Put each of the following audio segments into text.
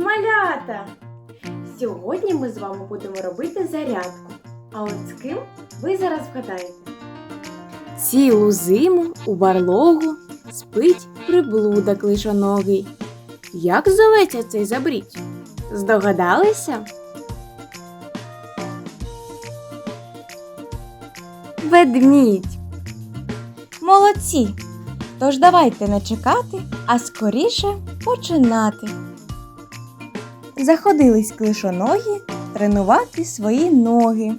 малята! Сьогодні ми з вами будемо робити зарядку. А от з ким ви зараз вгадаєте? Цілу зиму у барлогу спить приблуда клишоногий. Як зоветься цей забріч? Здогадалися? Ведмідь. Молодці! Тож давайте не чекати, а скоріше починати. Заходились клишоногі тренувати свої ноги.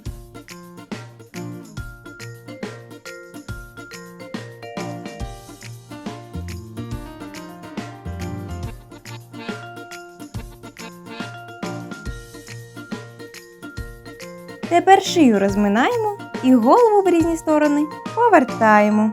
Тепер шию розминаємо і голову в різні сторони повертаємо.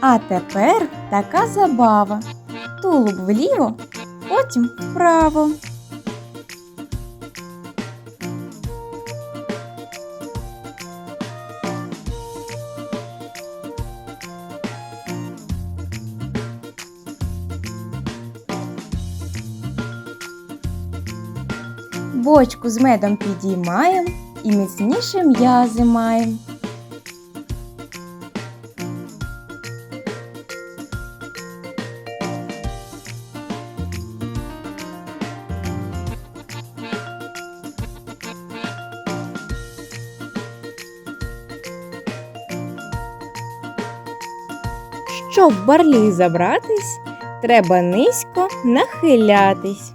А тепер така забава. Тулуб вліво, потім вправо. Бочку з медом підіймаємо і міцніше м'язи маємо. Щоб барлі забратись, треба низько нахилятись.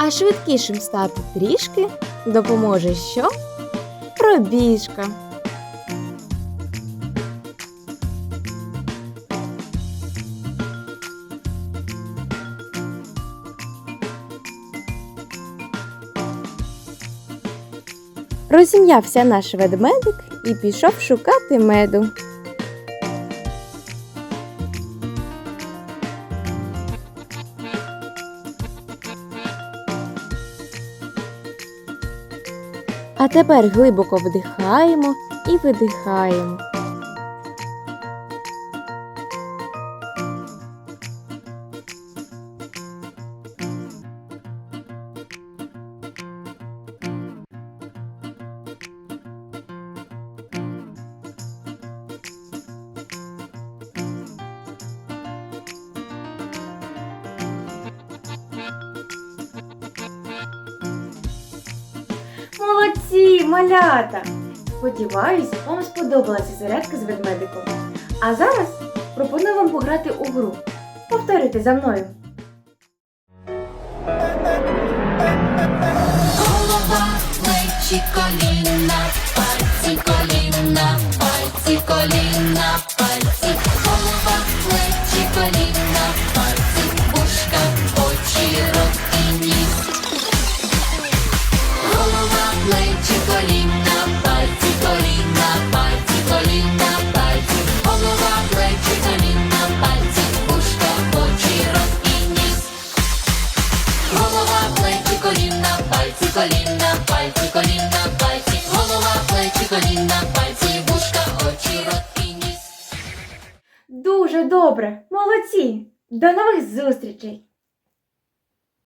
А швидкішим стати трішки допоможе що? Пробіжка. Розім'явся наш ведмедик і пішов шукати меду. Тепер глибоко вдихаємо і видихаємо. Молодці, малята! Сподіваюсь, вам сподобалася зарядка з ведмедиком. А зараз пропоную вам пограти у гру. Повторюйте за мною. Голова, плечі, коліна, пальці, коліна, пальці, коліна, пальці, голова, плечі, коліна, пальці, вушка, очі, рот і. Дуже добре! Молодці! До нових зустрічей!